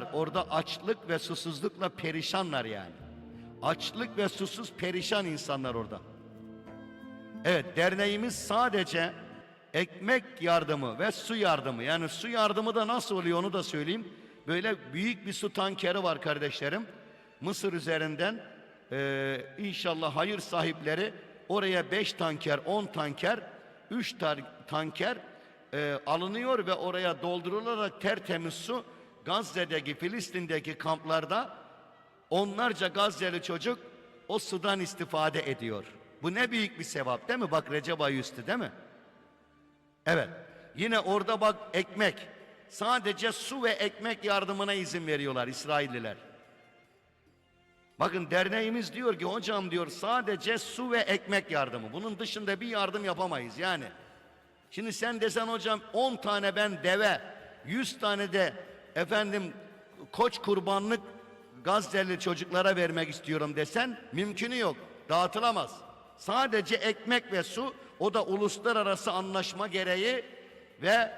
Orada açlık ve susuzlukla perişanlar yani. Açlık ve susuz perişan insanlar orada. Evet derneğimiz sadece ekmek yardımı ve su yardımı yani su yardımı da nasıl oluyor onu da söyleyeyim. Böyle büyük bir su tankeri var kardeşlerim. Mısır üzerinden eee, inşallah hayır sahipleri oraya 5 tanker 10 tanker 3 tanker eee, alınıyor ve oraya doldurularak tertemiz su Gazze'deki Filistin'deki kamplarda Onlarca Gazze'li çocuk o sudan istifade ediyor. Bu ne büyük bir sevap değil mi? Bak Recep ayı üstü değil mi? Evet. Yine orada bak ekmek. Sadece su ve ekmek yardımına izin veriyorlar İsrailliler. Bakın derneğimiz diyor ki hocam diyor sadece su ve ekmek yardımı. Bunun dışında bir yardım yapamayız yani. Şimdi sen desen hocam 10 tane ben deve, 100 tane de efendim koç kurbanlık Gazze'li çocuklara vermek istiyorum desen mümkünü yok. Dağıtılamaz. Sadece ekmek ve su o da uluslararası anlaşma gereği ve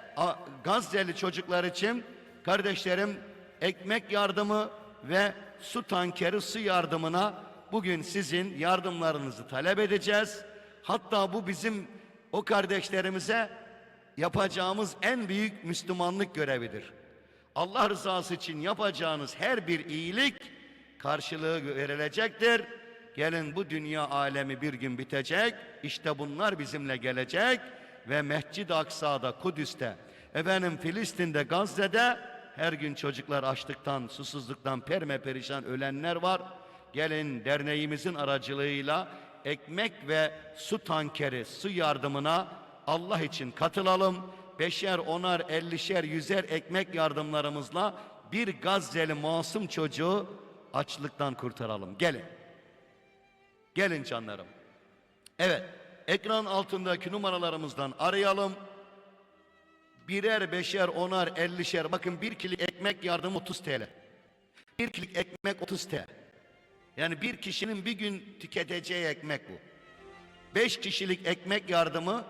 Gazze'li çocuklar için kardeşlerim ekmek yardımı ve su tankeri su yardımına bugün sizin yardımlarınızı talep edeceğiz. Hatta bu bizim o kardeşlerimize yapacağımız en büyük Müslümanlık görevidir. Allah rızası için yapacağınız her bir iyilik karşılığı verilecektir. Gelin bu dünya alemi bir gün bitecek. İşte bunlar bizimle gelecek ve Mescid-i Aksa'da, Kudüs'te, efendim Filistin'de, Gazze'de her gün çocuklar açlıktan, susuzluktan perme perişan ölenler var. Gelin derneğimizin aracılığıyla ekmek ve su tankeri, su yardımına Allah için katılalım. Beşer, onar, ellişer, yüzer ekmek yardımlarımızla bir Gazze'li masum çocuğu açlıktan kurtaralım. Gelin. Gelin canlarım. Evet, ekran altındaki numaralarımızdan arayalım. Birer, beşer, onar, ellişer. Bakın bir kilik ekmek yardımı 30 TL. Bir kilik ekmek 30 TL. Yani bir kişinin bir gün tüketeceği ekmek bu. Beş kişilik ekmek yardımı